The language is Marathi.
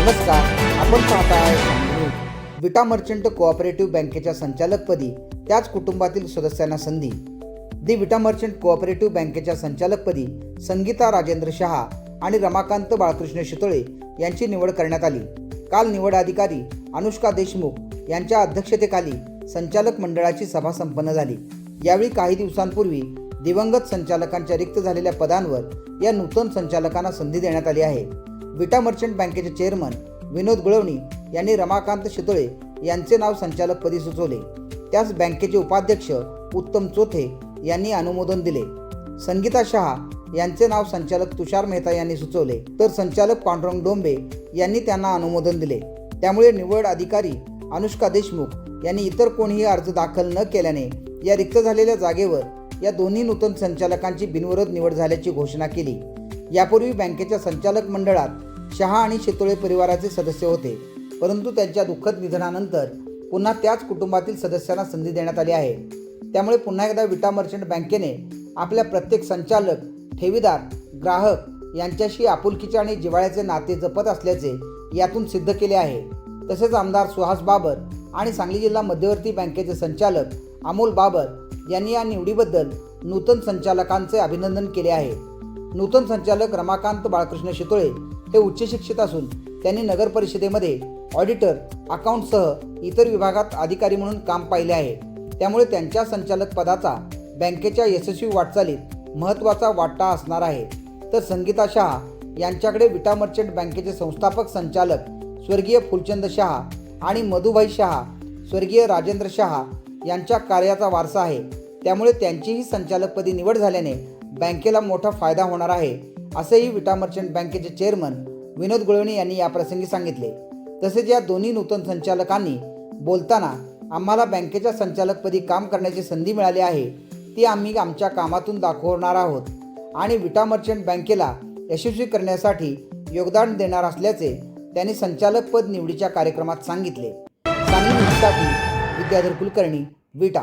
नमस्कार आपण पाहत आहे विटा मर्चंट कोऑपरेटिव्ह बँकेच्या संचालकपदी त्याच कुटुंबातील सदस्यांना संधी. दी विटा मर्चंट कोऑपरेटिव्ह बँकेच्या संचालकपदी संगीता राजेंद्र शहा आणि रमाकांत बाळकृष्ण शितोळे यांची निवड करण्यात आली. काल निवड अधिकारी अनुष्का देशमुख यांच्या अध्यक्षतेखाली संचालक मंडळाची सभा संपन्न झाली. यावेळी काही दिवसांपूर्वी दिवंगत संचालकांच्या रिक्त झालेल्या पदांवर या नूतन संचालकांना संधी देण्यात आली आहे. विटा मर्चंट बँकेचे चेअरमन विनोद गुळवणी यांनी रमाकांत शितोळे यांचे नाव संचालकपदी सुचवले. त्यास बँकेचे उपाध्यक्ष उत्तम चोथे यांनी अनुमोदन दिले. संगीता शहा यांचे नाव संचालक तुषार मेहता यांनी सुचवले. तर संचालक पांडुरंग डोंबे यांनी त्यांना अनुमोदन दिले. त्यामुळे निवड अधिकारी अनुष्का देशमुख यांनी इतर कोणीही अर्ज दाखल न केल्याने या रिक्त झालेल्या जागेवर या दोन्ही नूतन संचालकांची बिनविरोध निवड झाल्याची घोषणा केली. यापूर्वी बँकेच्या संचालक मंडळात शहा आणि शेतोळे परिवाराचे सदस्य होते. परंतु त्यांच्या दुःखद निधनानंतर पुन्हा त्याच कुटुंबातील सदस्यांना संधी देण्यात आली आहे. त्यामुळे पुन्हा एकदा विटा मर्चंट बँकेने आपल्या प्रत्येक संचालक ठेवीदार ग्राहक यांच्याशी आपुलकीचे आणि जिव्हाळ्याचे नाते जपत असल्याचे यातून सिद्ध केले आहे. तसेच आमदार सुहास बाबर आणि सांगली जिल्हा मध्यवर्ती बँकेचे संचालक अमोल बाबर यांनी या निवडीबद्दल नूतन संचालकांचे अभिनंदन केले आहे. नूतन संचालक रमाकांत बाळकृष्ण शितोळे हे उच्च शिक्षित असून त्यांनी नगर परिषदेमध्ये ऑडिटर अकाउंटसह इतर विभागात अधिकारी म्हणून काम पाहिले आहे. त्यामुळे त्यांच्या संचालक पदाचा बँकेच्या यशस्वी वाटचालीत महत्त्वाचा वाटा असणार आहे. तर संगीता शहा यांच्याकडे विटा मर्चंट बँकेचे संस्थापक संचालक स्वर्गीय फुलचंद शहा आणि मधुभाई शहा स्वर्गीय राजेंद्र शहा यांच्या कार्याचा वारसा आहे. त्यामुळे त्यांचीही संचालकपदी निवड झाल्याने बँकेला मोठा फायदा होणार आहे. असेही विटा मर्चंट बँकेचे चेअरमन विनोद गुळवणी यांनी याप्रसंगी सांगितले. तसेच या दोन्ही नूतन संचालकांनी बोलताना आम्हाला बँकेच्या संचालकपदी काम करण्याची संधी मिळाली आहे ती आम्ही आमच्या कामातून दाखवणार आहोत आणि विटा मर्चंट बँकेला यशस्वी करण्यासाठी योगदान देणार असल्याचे त्यांनी संचालकपद निवडीच्या कार्यक्रमात सांगितले. सांगली विद्याधर कुलकर्णी विटा.